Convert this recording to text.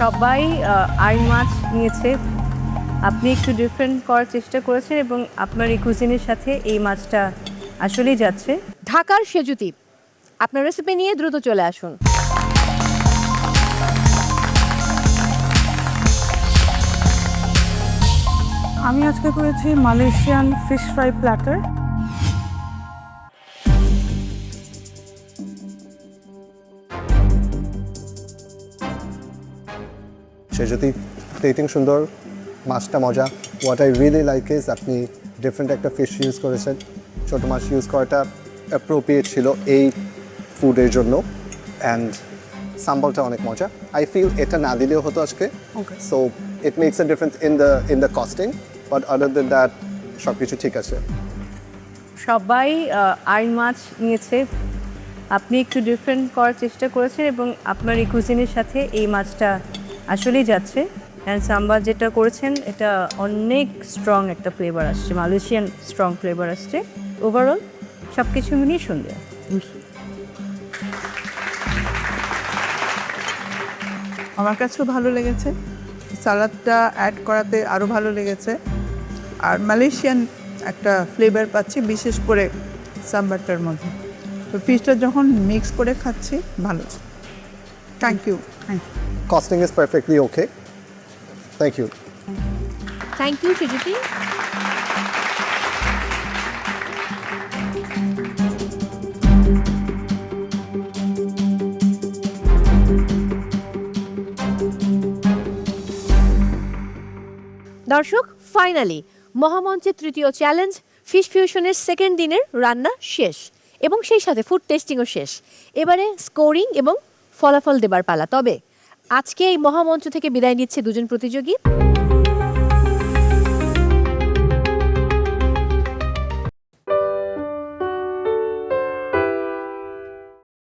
সবাই আই মাছ নিয়েছে। আপনি একটু ডিফারেন্ট করার চেষ্টা করেছেন এবং আপনার এই কুজিনের সাথে এই মাছটা আসলেই যাচ্ছে। ঢাকার সেজুতি আপনার রেসিপি নিয়ে দ্রুত চলে আসুন। আমি আজকে করেছি মালয়েশিয়ান ফিশ ফ্রাই প্ল্যাটার সে যদি প্লেটিং সুন্দর মাছটা মজা। What I really like is আপনি ডিফারেন্ট একটা ফিশ ইউজ করেছেন। ছোটো মাছ ইউজ করাটা অ্যাপ্রোপ্রিয়েট ছিল এই ফুডের জন্য। অ্যান্ড সাম্বলটা অনেক মজা। আই ফিল এটা না দিলেও হতো আজকে। So it makes a difference in the in the costing but other than that সব কিছু ঠিক আছে। সবাই আইন মাছ নিয়েছে। আপনি একটু ডিফারেন্ট করার চেষ্টা করেছেন এবং আপনার এই কুজিনের সাথে এই মাছটা আসলেই যাচ্ছে। অ্যান্ড সাম্বার যেটা করেছেন, এটা অনেক স্ট্রং একটা ফ্লেভার আসছে। মালয়েশিয়ান স্ট্রং ফ্লেভার আসছে। ওভারঅল সব কিছু মিলিয়ে সুন্দর আমার কাছেও ভালো লেগেছে। সালাদটা অ্যাড করাতে আরও ভালো লেগেছে। আর মালয়েশিয়ান একটা ফ্লেভার পাচ্ছি, বিশেষ করে সাম্বারটার মধ্যে। তো ফিশটা যখন মিক্স করে খাচ্ছি, ভালো। Thank you thank you costing is perfectly okay thank you thank you Sejuti দর্শক ফাইনালি মহামঞ্চের তৃতীয় চ্যালেঞ্জ ফিশ ফিউশনের সেকেন্ড দিনের রান্না শেষ এবং সেই সাথে ফুড টেস্টিংও শেষ। এবারে স্কোরিং এবং ফলাফল দেবার পালা। তবে আজকে এই মহামঞ্চ থেকে বিদায় নিচ্ছে দুজন প্রতিযোগী।